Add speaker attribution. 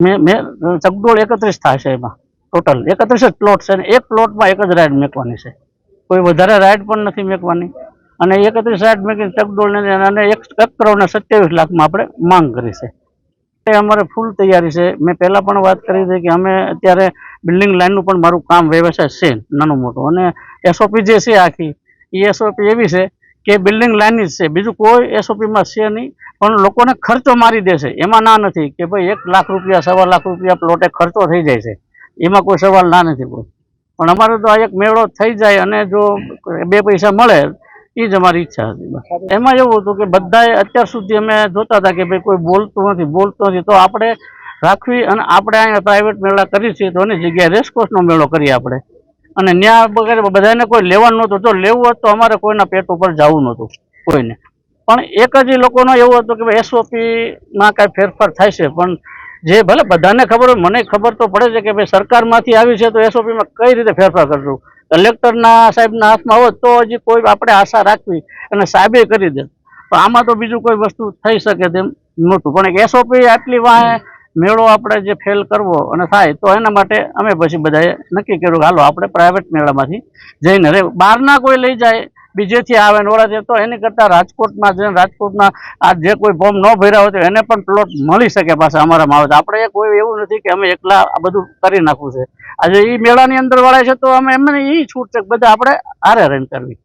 Speaker 1: ચકડોળ એકત્રીસ છે એમાં, ટોટલ. એકત્રીસ જ પ્લોટ છે ને એક પ્લોટમાં એક જ રાઈડ મેકવાની છે. કોઈ વધારે રાઈડ પણ નથી મેકવાની. અને એકત્રીસ રાઈડ મેકીને ચકડોળને અને એક એક કરોડ સત્યાવીસ લાખમાં આપણે માંગ કરી છે. એ અમારે ફૂલ તૈયારી છે. મેં પહેલાં પણ વાત કરી હતી કે અમે અત્યારે બિલ્ડિંગ લાઇનનું પણ મારું કામ વ્યવસાય છે, નાનું મોટું. અને એસઓપી જે છે આખી, એ એસઓપી એવી છે કે બિલ્ડિંગ લાઇનની જ છે. બીજું કોઈ એસઓપીમાં છે નહીં પણ લોકોને ખર્ચો મારી દેશે એમાં ના નથી કે ભાઈ એક લાખ રૂપિયા સવા લાખ રૂપિયા પ્લોટે ખર્ચો થઈ જાય છે. એમાં કોઈ સવાલ ના નથી કોઈ. પણ અમારે તો આ એક મેળો થઈ જાય અને જો બે પૈસા મળે એ જ અમારી ઈચ્છા હતી એમાં એવું હતું કે બધાએ અત્યાર સુધી અમે જોતા હતા કે ભાઈ કોઈ બોલતું નથી બોલતું નથી. તો આપણે રાખવી અને આપણે અહીંયા પ્રાઇવેટ મેળા કરીએ છીએ તો એની જગ્યાએ રેસકોર્સનો મેળો કરીએ આપણે. અને ન્યા વગેરે બધાને કોઈ લેવાનું નહોતું. જો લેવું હોત તો અમારે કોઈના પેટ ઉપર જવું નહોતું, કોઈને. પણ એક જ લોકોનો એવું હતું કે ભાઈ એસઓપીમાં કાંઈ ફેરફાર થાય છે, પણ જે ભલે બધાને ખબર હોય, મને ખબર તો પડે છે કે ભાઈ સરકારમાંથી આવી છે તો એસઓપીમાં કઈ રીતે ફેરફાર કરશું? કલેક્ટરના સાહેબના હાથમાં હોત તો હજી કોઈ આપણે આશા રાખવી અને સાહેબે કરી દે તો આમાં તો બીજું કોઈ વસ્તુ થઈ શકે તેમ નહોતું. પણ એસઓપી આટલી વાંહે મેળો આપણે જે ફેલ કરવો અને થાય, તો એના માટે અમે પછી બધાએ નક્કી કર્યું હાલો, આપણે પ્રાઇવેટ મેળામાંથી જઈને રહે બહારના કોઈ લઈ જાય, બીજેથી આવે ને ઓળા તો એની કરતાં રાજકોટમાં જઈને રાજકોટના આ જે કોઈ ફોર્મ ન ભર્યા હોય તો એને પણ પ્લોટ મળી શકે પાછા અમારામાં આવે આપણે કોઈ એવું નથી કે અમે એકલા આ બધું કરી નાખવું છે. આજે એ મેળાની અંદર વાળા છે, તો અમે એમને એ છૂટ છે બધા આપણે હારે રહીને કરવી.